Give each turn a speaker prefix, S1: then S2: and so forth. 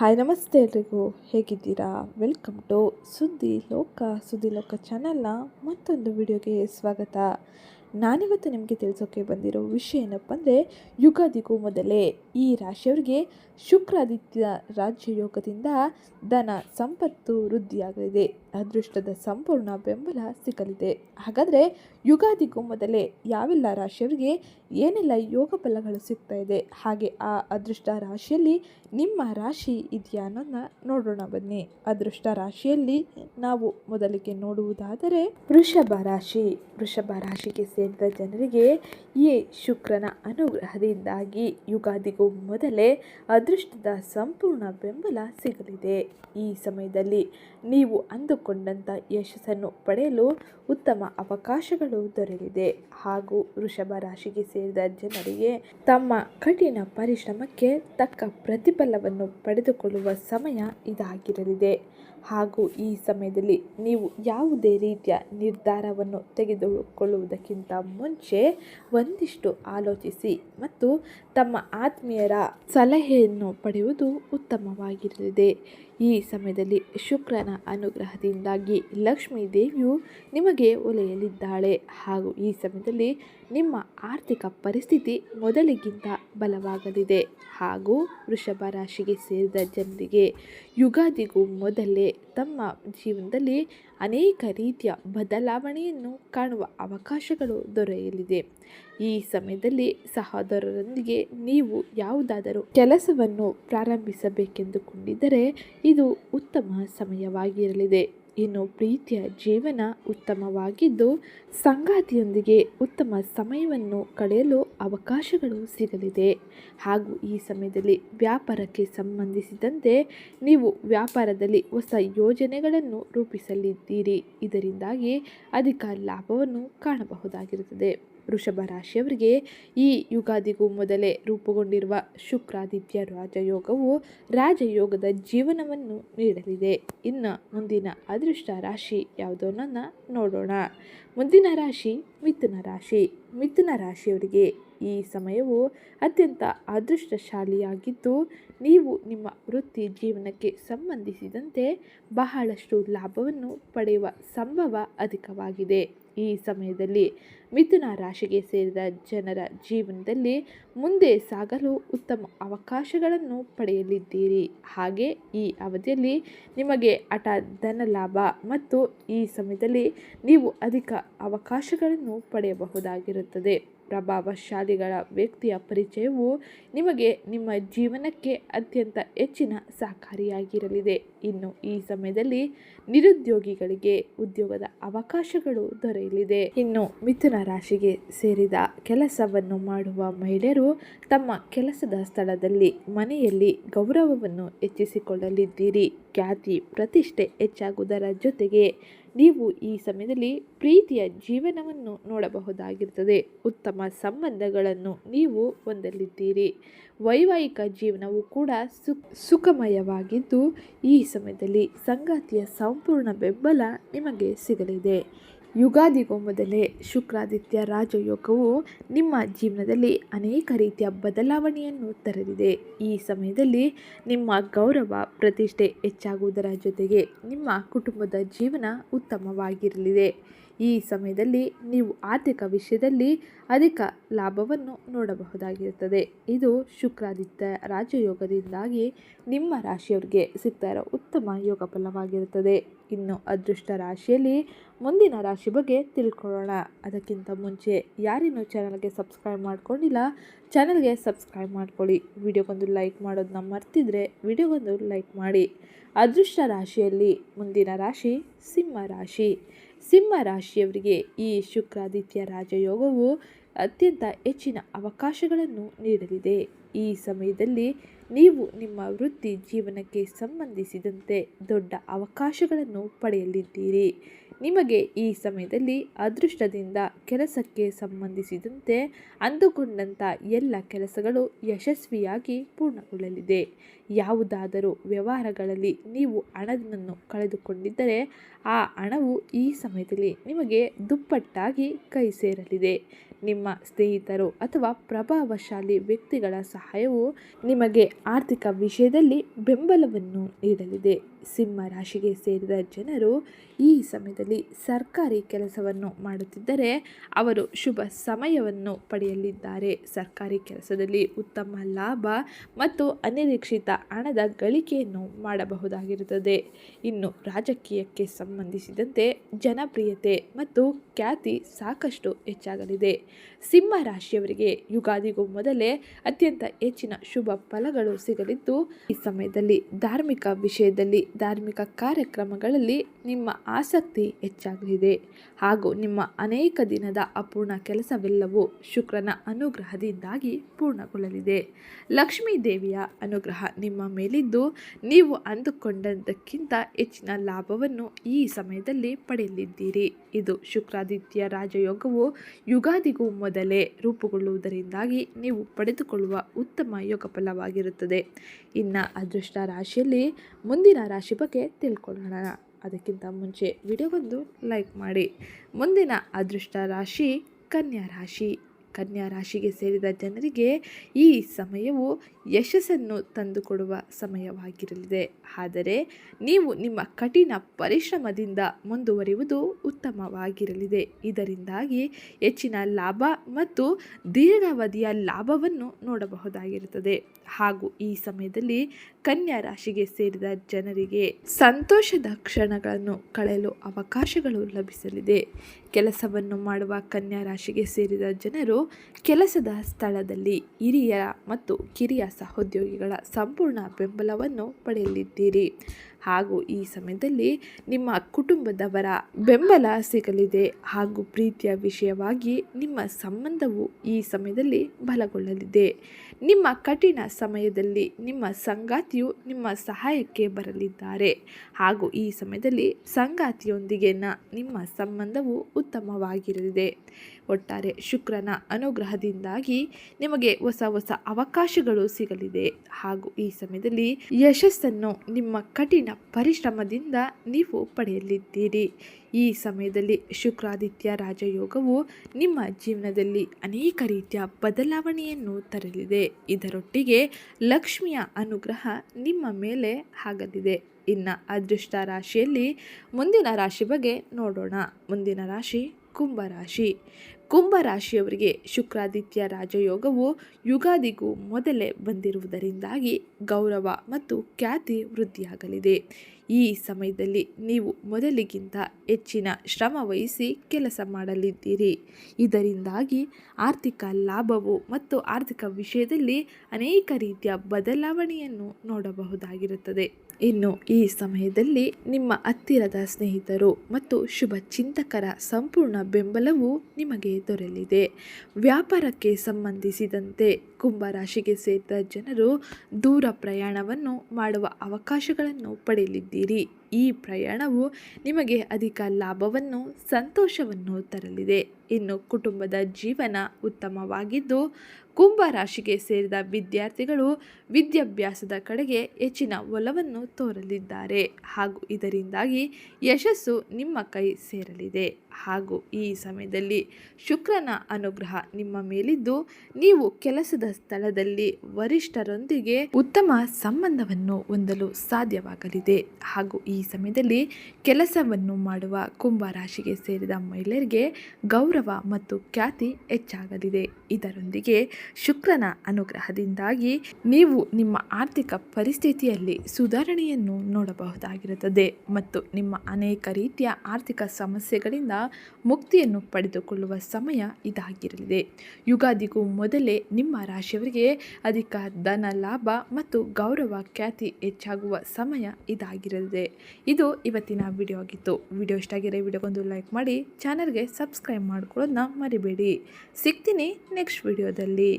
S1: Hi, ನಮಸ್ತೆ ಎಲ್ರಿಗೂ. ಹೇಗಿದ್ದೀರಾ? ವೆಲ್ಕಮ್ ಟು ಸುದ್ದಿ ಲೋಕ ಸುದ್ದಿ ಲೋಕ ಚಾನಲ್ನ ಮತ್ತೊಂದು ವಿಡಿಯೋಗೆ ಸ್ವಾಗತ. ನಾನಿವತ್ತು ನಿಮಗೆ ತಿಳಿಸೋಕೆ ಬಂದಿರೋ ವಿಷಯ ಏನಪ್ಪ ಅಂದರೆ, ಯುಗಾದಿಗೂ ಮೊದಲೇ ಈ ರಾಶಿಯವರಿಗೆ ಶುಕ್ರಾದಿತ್ಯ ರಾಜ್ಯಯೋಗದಿಂದ ಧನ ಸಂಪತ್ತು ವೃದ್ಧಿಯಾಗಲಿದೆ. ಅದೃಷ್ಟದ ಸಂಪೂರ್ಣ ಬೆಂಬಲ ಸಿಗಲಿದೆ. ಹಾಗಾದರೆ ಯುಗಾದಿಗೂ ಮೊದಲೇ ಯಾವೆಲ್ಲ ರಾಶಿಯವರಿಗೆ ಏನೆಲ್ಲ ಯೋಗ ಫಲಗಳು ಸಿಗ್ತಾ ಇದೆ, ಹಾಗೆ ಆ ಅದೃಷ್ಟ ರಾಶಿಯಲ್ಲಿ ನಿಮ್ಮ ರಾಶಿ ಇದೆಯಾ ಅನ್ನೋದನ್ನ ನೋಡೋಣ ಬನ್ನಿ. ಅದೃಷ್ಟ ರಾಶಿಯಲ್ಲಿ ನಾವು ಮೊದಲಿಗೆ ನೋಡುವುದಾದರೆ ವೃಷಭ ರಾಶಿ. ವೃಷಭ ರಾಶಿಗೆ ಸೇರಿದ ಜನರಿಗೆ ಈ ಶುಕ್ರನ ಅನುಗ್ರಹದಿಂದಾಗಿ ಯುಗಾದಿಗೂ ಮೊದಲೇ ಅದೃಷ್ಟದ ಸಂಪೂರ್ಣ ಬೆಂಬಲ ಸಿಗಲಿದೆ. ಈ ಸಮಯದಲ್ಲಿ ನೀವು ಅಂದುಕೊಂಡಂಥ ಯಶಸ್ಸನ್ನು ಪಡೆಯಲು ಉತ್ತಮ ಅವಕಾಶಗಳು ದೊರೆಯಲಿದೆ. ಹಾಗೂ ವೃಷಭ ರಾಶಿಗೆ ಸೇರಿದ ಜನರಿಗೆ ತಮ್ಮ ಕಠಿಣ ಪರಿಶ್ರಮಕ್ಕೆ ತಕ್ಕ ಪ್ರತಿಫಲವನ್ನು ಪಡೆದುಕೊಳ್ಳುವ ಸಮಯ ಇದಾಗಿರಲಿದೆ. ಹಾಗೂ ಈ ಸಮಯದಲ್ಲಿ ನೀವು ಯಾವುದೇ ರೀತಿಯ ನಿರ್ಧಾರವನ್ನು ತೆಗೆದುಕೊಳ್ಳುವುದಕ್ಕಿಂತ ಮುಂಚೆ ಒಂದಿಷ್ಟು ಆಲೋಚಿಸಿ ಮತ್ತು ತಮ್ಮ ಆತ್ಮೀಯರ ಸಲಹೆಯನ್ನು ಪಡೆಯುವುದು ಉತ್ತಮವಾಗಿರಲಿದೆ. ಈ ಸಮಯದಲ್ಲಿ ಶುಕ್ರನ ಅನುಗ್ರಹದಿಂದಾಗಿ ಲಕ್ಷ್ಮೀ ದೇವಿಯು ನಿಮಗೆ ಒಲೆಯಲಿದ್ದಾಳೆ ಹಾಗೂ ಈ ಸಮಯದಲ್ಲಿ ನಿಮ್ಮ ಆರ್ಥಿಕ ಪರಿಸ್ಥಿತಿ ಮೊದಲಿಗಿಂತ ಬಲವಾಗಲಿದೆ ಹಾಗೂ ವೃಷಭ ರಾಶಿಗೆ ಸೇರಿದ ಜನರಿಗೆ ಯುಗಾದಿಗೂ ಮೊದಲೇ ತಮ್ಮ ಜೀವನದಲ್ಲಿ ಅನೇಕ ರೀತಿಯ ಬದಲಾವಣೆಯನ್ನು ಕಾಣುವ ಅವಕಾಶಗಳು ದೊರೆಯಲಿದೆ. ಈ ಸಮಯದಲ್ಲಿ ಸಹೋದರರೊಂದಿಗೆ ನೀವು ಯಾವುದಾದರೂ ಕೆಲಸವನ್ನು ಪ್ರಾರಂಭಿಸಬೇಕೆಂದುಕೊಂಡಿದ್ದರೆ ಇದು ಉತ್ತಮ ಸಮಯವಾಗಿರಲಿದೆ. ಇನ್ನು ಪ್ರೀತಿಯ ಜೀವನ ಉತ್ತಮವಾಗಿದ್ದು, ಸಂಗಾತಿಯೊಂದಿಗೆ ಉತ್ತಮ ಸಮಯವನ್ನು ಕಳೆಯಲು ಅವಕಾಶಗಳು ಸಿಗಲಿದೆ. ಹಾಗೂ ಈ ಸಮಯದಲ್ಲಿ ವ್ಯಾಪಾರಕ್ಕೆ ಸಂಬಂಧಿಸಿದಂತೆ ನೀವು ವ್ಯಾಪಾರದಲ್ಲಿ ಹೊಸ ಯೋಜನೆಗಳನ್ನು ರೂಪಿಸಲಿದ್ದೀರಿ. ಇದರಿಂದಾಗಿ ಅಧಿಕ ಲಾಭವನ್ನು ಕಾಣಬಹುದಾಗಿರುತ್ತದೆ. ವೃಷಭ ರಾಶಿಯವರಿಗೆ ಈ ಯುಗಾದಿಗೂ ಮೊದಲೇ ರೂಪುಗೊಂಡಿರುವ ಶುಕ್ರಾದಿತ್ಯ ರಾಜಯೋಗವು ರಾಜಯೋಗದ ಜೀವನವನ್ನು ನೀಡಲಿದೆ. ಇನ್ನು ಮುಂದಿನ ಅದೃಷ್ಟ ರಾಶಿ ಯಾವುದು ಅನ್ನೋದನ್ನ ನೋಡೋಣ. ಮುಂದಿನ ರಾಶಿ ಮಿಥುನ ರಾಶಿ. ಮಿಥುನ ರಾಶಿಯವರಿಗೆ ಈ ಸಮಯವು ಅತ್ಯಂತ ಅದೃಷ್ಟಶಾಲಿಯಾಗಿದ್ದು, ನೀವು ನಿಮ್ಮ ವೃತ್ತಿ ಜೀವನಕ್ಕೆ ಸಂಬಂಧಿಸಿದಂತೆ ಬಹಳಷ್ಟು ಲಾಭವನ್ನು ಪಡೆಯುವ ಸಂಭವ ಅಧಿಕವಾಗಿದೆ. ಈ ಸಮಯದಲ್ಲಿ ಮಿಥುನ ರಾಶಿಗೆ ಸೇರಿದ ಜನರ ಜೀವನದಲ್ಲಿ ಮುಂದೆ ಸಾಗಲು ಉತ್ತಮ ಅವಕಾಶಗಳನ್ನು ಪಡೆಯಲಿದ್ದೀರಿ. ಹಾಗೆ ಈ ಅವಧಿಯಲ್ಲಿ ನಿಮಗೆ ಹಠ ಧನ ಲಾಭ ಮತ್ತು ಈ ಸಮಯದಲ್ಲಿ ನೀವು ಅಧಿಕ ಅವಕಾಶಗಳನ್ನು ಪಡೆಯಬಹುದಾಗಿರುತ್ತದೆ. ಪ್ರಭಾವಶಾಲಿಗಳ ವ್ಯಕ್ತಿಯ ಪರಿಚಯವು ನಿಮಗೆ ನಿಮ್ಮ ಜೀವನಕ್ಕೆ ಅತ್ಯಂತ ಹೆಚ್ಚಿನ ಸಹಕಾರಿಯಾಗಿರಲಿದೆ. ಇನ್ನು ಈ ಸಮಯದಲ್ಲಿ ನಿರುದ್ಯೋಗಿಗಳಿಗೆ ಉದ್ಯೋಗದ ಅವಕಾಶಗಳು ದೊರೆಯಲಿದೆ. ಇನ್ನು ಮಿಥುನ ರಾಶಿಗೆ ಸೇರಿದ ಕೆಲಸವನ್ನು ಮಾಡುವ ಮಹಿಳೆಯರು ತಮ್ಮ ಕೆಲಸದ ಸ್ಥಳದಲ್ಲಿ ಮನೆಯಲ್ಲಿ ಗೌರವವನ್ನು ಹೆಚ್ಚಿಸಿಕೊಳ್ಳಲಿದ್ದೀರಿ. ಖ್ಯಾತಿ, ಪ್ರತಿಷ್ಠೆ ಹೆಚ್ಚಾಗುವುದರ ಜೊತೆಗೆ ನೀವು ಈ ಸಮಯದಲ್ಲಿ ಪ್ರೀತಿಯ ಜೀವನವನ್ನು ನೋಡಬಹುದಾಗಿರುತ್ತದೆ. ಉತ್ತಮ ಸಂಬಂಧಗಳನ್ನು ನೀವು ಹೊಂದಲಿದ್ದೀರಿ. ವೈವಾಹಿಕ ಜೀವನವು ಕೂಡ ಸುಖ, ಸುಖಮಯವಾಗಿದ್ದು ಈ ಸಮಯದಲ್ಲಿ ಸಂಗಾತಿಯ ಸಂಪೂರ್ಣ ಬೆಂಬಲ ನಿಮಗೆ ಸಿಗಲಿದೆ. ಯುಗಾದಿಗೂ ಮೊದಲೇ ಶುಕ್ರಾದಿತ್ಯ ರಾಜಯೋಗವು ನಿಮ್ಮ ಜೀವನದಲ್ಲಿ ಅನೇಕ ರೀತಿಯ ಬದಲಾವಣೆಯನ್ನು ತರಲಿದೆ. ಈ ಸಮಯದಲ್ಲಿ ನಿಮ್ಮ ಗೌರವ, ಪ್ರತಿಷ್ಠೆ ಹೆಚ್ಚಾಗುವುದರ ಜೊತೆಗೆ ನಿಮ್ಮ ಕುಟುಂಬದ ಜೀವನ ಉತ್ತಮವಾಗಿರಲಿದೆ. ಈ ಸಮಯದಲ್ಲಿ ನೀವು ಆರ್ಥಿಕ ವಿಷಯದಲ್ಲಿ ಅಧಿಕ ಲಾಭವನ್ನು ನೋಡಬಹುದಾಗಿರುತ್ತದೆ. ಇದು ಶುಕ್ರಾದಿತ್ಯ ರಾಜಯೋಗದಿಂದಾಗಿ ನಿಮ್ಮ ರಾಶಿಯವರಿಗೆ ಸಿಗ್ತಾ ಇರೋ ಉತ್ತಮ ಯೋಗ ಫಲವಾಗಿರುತ್ತದೆ. ಇನ್ನು ಅದೃಷ್ಟ ರಾಶಿಯಲ್ಲಿ ಮುಂದಿನ ರಾಶಿ ಬಗ್ಗೆ ತಿಳ್ಕೊಳ್ಳೋಣ. ಅದಕ್ಕಿಂತ ಮುಂಚೆ ಯಾರಿನ್ನೂ ಚಾನಲ್ಗೆ ಸಬ್ಸ್ಕ್ರೈಬ್ ಮಾಡ್ಕೊಂಡಿಲ್ಲ, ಚಾನಲ್ಗೆ ಸಬ್ಸ್ಕ್ರೈಬ್ ಮಾಡ್ಕೊಳ್ಳಿ. ವಿಡಿಯೋಗೊಂದು ಲೈಕ್ ಮಾಡೋದನ್ನ ಮರ್ತಿದ್ರೆ ವಿಡಿಯೋಗೊಂದು ಲೈಕ್ ಮಾಡಿ. ಅದೃಷ್ಟ ರಾಶಿಯಲ್ಲಿ ಮುಂದಿನ ರಾಶಿ ಸಿಂಹ ರಾಶಿ. ಸಿಂಹ ರಾಶಿಯವರಿಗೆ ಈ ಶುಕ್ರಾದಿತ್ಯ ರಾಜಯೋಗವು ಅತ್ಯಂತ ಹೆಚ್ಚಿನ ಅವಕಾಶಗಳನ್ನು ನೀಡಲಿದೆ. ಈ ಸಮಯದಲ್ಲಿ ನೀವು ನಿಮ್ಮ ವೃತ್ತಿ ಜೀವನಕ್ಕೆ ಸಂಬಂಧಿಸಿದಂತೆ ದೊಡ್ಡ ಅವಕಾಶಗಳನ್ನು ಪಡೆಯಲಿದ್ದೀರಿ. ನಿಮಗೆ ಈ ಸಮಯದಲ್ಲಿ ಅದೃಷ್ಟದಿಂದ ಕೆಲಸಕ್ಕೆ ಸಂಬಂಧಿಸಿದಂತೆ ಅಂದುಕೊಂಡಂಥ ಎಲ್ಲ ಕೆಲಸಗಳು ಯಶಸ್ವಿಯಾಗಿ ಪೂರ್ಣಗೊಳ್ಳಲಿದೆ. ಯಾವುದಾದರೂ ವ್ಯವಹಾರಗಳಲ್ಲಿ ನೀವು ಹಣವನ್ನು ಕಳೆದುಕೊಂಡಿದ್ದರೆ ಆ ಹಣವು ಈ ಸಮಯದಲ್ಲಿ ನಿಮಗೆ ದುಪ್ಪಟ್ಟಾಗಿ ಕೈ ಸೇರಲಿದೆ ನಿಮ್ಮ ಸ್ನೇಹಿತರು ಅಥವಾ ಪ್ರಭಾವಶಾಲಿ ವ್ಯಕ್ತಿಗಳ ಸಹಾಯವು ನಿಮಗೆ ಆರ್ಥಿಕ ವಿಷಯದಲ್ಲಿ ಬೆಂಬಲವನ್ನು ನೀಡಲಿದೆ. ಸಿಂಹ ರಾಶಿಗೆ ಸೇರಿದ ಜನರು ಈ ಸಮಯದಲ್ಲಿ ಸರ್ಕಾರಿ ಕೆಲಸವನ್ನು ಮಾಡುತ್ತಿದ್ದರೆ ಅವರು ಶುಭ ಸಮಯವನ್ನು ಪಡೆಯಲಿದ್ದಾರೆ. ಸರ್ಕಾರಿ ಕೆಲಸದಲ್ಲಿ ಉತ್ತಮ ಲಾಭ ಮತ್ತು ಅನಿರೀಕ್ಷಿತ ಹಣದ ಗಳಿಕೆಯನ್ನು ಮಾಡಬಹುದಾಗಿರುತ್ತದೆ. ಇನ್ನು ರಾಜಕೀಯಕ್ಕೆ ಸಂಬಂಧಿಸಿದಂತೆ ಜನಪ್ರಿಯತೆ ಮತ್ತು ಖ್ಯಾತಿ ಸಾಕಷ್ಟು ಹೆಚ್ಚಾಗಲಿದೆ. ಸಿಂಹ ರಾಶಿಯವರಿಗೆ ಯುಗಾದಿಗೂ ಮೊದಲೇ ಅತ್ಯಂತ ಹೆಚ್ಚಿನ ಶುಭ ಫಲಗಳು ಸಿಗಲಿದ್ದು, ಈ ಸಮಯದಲ್ಲಿ ಧಾರ್ಮಿಕ ವಿಷಯದಲ್ಲಿ ಧಾರ್ಮಿಕ ಕಾರ್ಯಕ್ರಮಗಳಲ್ಲಿ ನಿಮ್ಮ ಆಸಕ್ತಿ ಹೆಚ್ಚಾಗಲಿದೆ. ಹಾಗೂ ನಿಮ್ಮ ಅನೇಕ ದಿನದ ಅಪೂರ್ಣ ಕೆಲಸವೆಲ್ಲವೂ ಶುಕ್ರನ ಅನುಗ್ರಹದಿಂದಾಗಿ ಪೂರ್ಣಗೊಳ್ಳಲಿದೆ. ಲಕ್ಷ್ಮೀ ದೇವಿಯ ಅನುಗ್ರಹ ನಿಮ್ಮ ಮೇಲಿದ್ದು, ನೀವು ಅಂದುಕೊಂಡದ್ದಕ್ಕಿಂತ ಹೆಚ್ಚಿನ ಲಾಭವನ್ನು ಈ ಸಮಯದಲ್ಲಿ ಪಡೆಯಲಿದ್ದೀರಿ. ಇದು ಶುಕ್ರಾದಿತ್ಯ ರಾಜಯೋಗವು ಯುಗಾದಿಗೂ ಮೊದಲೇ ರೂಪುಗೊಳ್ಳುವುದರಿಂದಾಗಿ ನೀವು ಪಡೆದುಕೊಳ್ಳುವ ಉತ್ತಮ ಯೋಗ ಫಲವಾಗಿರುತ್ತದೆ. ಇನ್ನು ಅದೃಷ್ಟ ರಾಶಿಯಲ್ಲಿ ಮುಂದಿನ ರಾಶಿ ಬಗ್ಗೆ ತಿಳ್ಕೊಳ್ಳೋಣ. ಅದಕ್ಕಿಂತ ಮುಂಚೆ ವಿಡಿಯೋಗೊಂದು ಲೈಕ್ ಮಾಡಿ. ಮುಂದಿನ ಅದೃಷ್ಟ ರಾಶಿ, ಕನ್ಯಾ ರಾಶಿ. ಕನ್ಯಾ ರಾಶಿಗೆ ಸೇರಿದ ಜನರಿಗೆ ಈ ಸಮಯವು ಯಶಸ್ಸನ್ನು ತಂದುಕೊಡುವ ಸಮಯವಾಗಿರಲಿದೆ. ಆದರೆ ನೀವು ನಿಮ್ಮ ಕಠಿಣ ಪರಿಶ್ರಮದಿಂದ ಮುಂದುವರಿಯುವುದು ಉತ್ತಮವಾಗಿರಲಿದೆ. ಇದರಿಂದಾಗಿ ಹೆಚ್ಚಿನ ಲಾಭ ಮತ್ತು ದೀರ್ಘಾವಧಿಯ ಲಾಭವನ್ನು ನೋಡಬಹುದಾಗಿರುತ್ತದೆ. ಹಾಗೂ ಈ ಸಮಯದಲ್ಲಿ ಕನ್ಯಾ ರಾಶಿಗೆ ಸೇರಿದ ಜನರಿಗೆ ಸಂತೋಷದ ಕ್ಷಣಗಳನ್ನು ಕಳೆಯಲು ಅವಕಾಶಗಳು ಲಭಿಸಲಿದೆ. ಕೆಲಸವನ್ನು ಮಾಡುವ ಕನ್ಯಾ ರಾಶಿಗೆ ಸೇರಿದ ಜನರು ಕೆಲಸದ ಸ್ಥಳದಲ್ಲಿ ಹಿರಿಯ ಮತ್ತು ಕಿರಿಯ ಸಹೋದ್ಯೋಗಿಗಳ ಸಂಪೂರ್ಣ ಬೆಂಬಲವನ್ನು ಪಡೆಯಲಿದ್ದೀರಿ. ಹಾಗೂ ಈ ಸಮಯದಲ್ಲಿ ನಿಮ್ಮ ಕುಟುಂಬದವರ ಬೆಂಬಲ ಸಿಗಲಿದೆ ಹಾಗೂ ಪ್ರೀತಿಯ ವಿಷಯವಾಗಿ ನಿಮ್ಮ ಸಂಬಂಧವು ಈ ಸಮಯದಲ್ಲಿ ಬಲಗೊಳ್ಳಲಿದೆ. ನಿಮ್ಮ ಕಠಿಣ ಸಮಯದಲ್ಲಿ ನಿಮ್ಮ ಸಂಗಾತಿಯು ನಿಮ್ಮ ಸಹಾಯಕ್ಕೆ ಬರಲಿದ್ದಾರೆ ಹಾಗೂ ಈ ಸಮಯದಲ್ಲಿ ಸಂಗಾತಿಯೊಂದಿಗಿನ ನಿಮ್ಮ ಸಂಬಂಧವು ಉತ್ತಮವಾಗಿರಲಿದೆ. ಒಟ್ಟಾರೆ ಶುಕ್ರನ ಅನುಗ್ರಹದಿಂದಾಗಿ ನಿಮಗೆ ಹೊಸ ಹೊಸ ಅವಕಾಶಗಳು ಸಿಗಲಿದೆ ಹಾಗೂ ಈ ಸಮಯದಲ್ಲಿ ಯಶಸ್ಸನ್ನು ನಿಮ್ಮ ಕಠಿಣ ಪರಿಶ್ರಮದಿಂದ ನೀವು ಪಡೆಯಲಿದ್ದೀರಿ. ಈ ಸಮಯದಲ್ಲಿ ಶುಕ್ರಾದಿತ್ಯ ರಾಜಯೋಗವು ನಿಮ್ಮ ಜೀವನದಲ್ಲಿ ಅನೇಕ ರೀತಿಯ ಬದಲಾವಣೆಯನ್ನು ತರಲಿದೆ. ಇದರೊಟ್ಟಿಗೆ ಲಕ್ಷ್ಮಿಯ ಅನುಗ್ರಹ ನಿಮ್ಮ ಮೇಲೆ ಆಗಲಿದೆ. ಇನ್ನು ಅದೃಷ್ಟ ರಾಶಿಯಲ್ಲಿ ಮುಂದಿನ ರಾಶಿ ಬಗ್ಗೆ ನೋಡೋಣ. ಮುಂದಿನ ರಾಶಿ ಕುಂಭರಾಶಿ ಕುಂಭರಾಶಿಯವರಿಗೆ ಶುಕ್ರಾದಿತ್ಯ ರಾಜಯೋಗವು ಯುಗಾದಿಗೂ ಮೊದಲೇ ಬಂದಿರುವುದರಿಂದಾಗಿ ಗೌರವ ಮತ್ತು ಖ್ಯಾತಿ ವೃದ್ಧಿಯಾಗಲಿದೆ. ಈ ಸಮಯದಲ್ಲಿ ನೀವು ಮೊದಲಿಗಿಂತ ಹೆಚ್ಚಿನ ಶ್ರಮ ವಹಿಸಿ ಕೆಲಸ ಮಾಡಲಿದ್ದೀರಿ. ಇದರಿಂದಾಗಿ ಆರ್ಥಿಕ ಲಾಭವು ಮತ್ತು ಆರ್ಥಿಕ ವಿಷಯದಲ್ಲಿ ಅನೇಕ ರೀತಿಯ ಬದಲಾವಣೆಯನ್ನು ನೋಡಬಹುದಾಗಿರುತ್ತದೆ. ಇನ್ನು ಈ ಸಮಯದಲ್ಲಿ ನಿಮ್ಮ ಹತ್ತಿರದ ಸ್ನೇಹಿತರು ಮತ್ತು ಶುಭ ಚಿಂತಕರ ಸಂಪೂರ್ಣ ಬೆಂಬಲವು ನಿಮಗೆ ದೊರೆಯಲಿದೆ. ವ್ಯಾಪಾರಕ್ಕೆ ಸಂಬಂಧಿಸಿದಂತೆ ಕುಂಭರಾಶಿಗೆ ಸೇರಿದ ಜನರು ದೂರ ಪ್ರಯಾಣವನ್ನು ಮಾಡುವ ಅವಕಾಶಗಳನ್ನು ಪಡೆಯಲಿದ್ದೀರಿ. ಈ ಪ್ರಯಾಣವು ನಿಮಗೆ ಅಧಿಕ ಲಾಭವನ್ನು ಸಂತೋಷವನ್ನು ತರಲಿದೆ. ಇನ್ನು ಕುಟುಂಬದ ಜೀವನ ಉತ್ತಮವಾಗಿದ್ದು ಕುಂಭ ರಾಶಿಗೆ ಸೇರಿದ ವಿದ್ಯಾರ್ಥಿಗಳು ವಿದ್ಯಾಭ್ಯಾಸದ ಕಡೆಗೆ ಹೆಚ್ಚಿನ ಒಲವನ್ನು ತೋರಲಿದ್ದಾರೆ. ಹಾಗೂ ಇದರಿಂದಾಗಿ ಯಶಸ್ಸು ನಿಮ್ಮ ಕೈ ಸೇರಲಿದೆ. ಹಾಗೂ ಈ ಸಮಯದಲ್ಲಿ ಶುಕ್ರನ ಅನುಗ್ರಹ ನಿಮ್ಮ ಮೇಲಿದ್ದು, ನೀವು ಕೆಲಸದ ಸ್ಥಳದಲ್ಲಿ ವರಿಷ್ಠರೊಂದಿಗೆ ಉತ್ತಮ ಸಂಬಂಧವನ್ನು ಹೊಂದಲು ಸಾಧ್ಯವಾಗಲಿದೆ. ಹಾಗೂ ಈ ಸಮಯದಲ್ಲಿ ಕೆಲಸವನ್ನು ಮಾಡುವ ಕುಂಭ ರಾಶಿಗೆ ಸೇರಿದ ಮಹಿಳೆಯರಿಗೆ ಗೌರವ ಮತ್ತು ಖ್ಯಾತಿ ಹೆಚ್ಚಾಗಲಿದೆ. ಇದರೊಂದಿಗೆ ಶುಕ್ರನ ಅನುಗ್ರಹದಿಂದಾಗಿ ನೀವು ನಿಮ್ಮ ಆರ್ಥಿಕ ಪರಿಸ್ಥಿತಿಯಲ್ಲಿ ಸುಧಾರಣೆಯನ್ನು ನೋಡಬಹುದಾಗಿರುತ್ತದೆ ಮತ್ತು ನಿಮ್ಮ ಅನೇಕ ರೀತಿಯ ಆರ್ಥಿಕ ಸಮಸ್ಯೆಗಳಿಂದ ಮುಕ್ತಿಯನ್ನು ಪಡೆದುಕೊಳ್ಳುವ ಸಮಯ ಇದಾಗಿರಲಿದೆ. ಯುಗಾದಿಗೂ ಮೊದಲೇ ನಿಮ್ಮ ರಾಶಿಯವರಿಗೆ ಅಧಿಕ ಧನ ಲಾಭ ಮತ್ತು ಗೌರವ ಖ್ಯಾತಿ ಹೆಚ್ಚಾಗುವ ಸಮಯ ಇದಾಗಿರಲಿದೆ. ಇದು ಇವತ್ತಿನ ವಿಡಿಯೋ ಆಗಿತ್ತು ವಿಡಿಯೋ ಇಷ್ಟ ಆಗಿರೋ ವಿಡಿಯೋಗೊಂದು ಲೈಕ್ ಮಾಡಿ, ಚಾನಲ್ಗೆ ಸಬ್ಸ್ಕ್ರೈಬ್ ಮಾಡ್ಕೊಳ್ಳೋದನ್ನ ಮರಿಬೇಡಿ. ಸಿಗ್ತೀನಿ ನೆಕ್ಸ್ಟ್ ವಿಡಿಯೋದಲ್ಲಿ.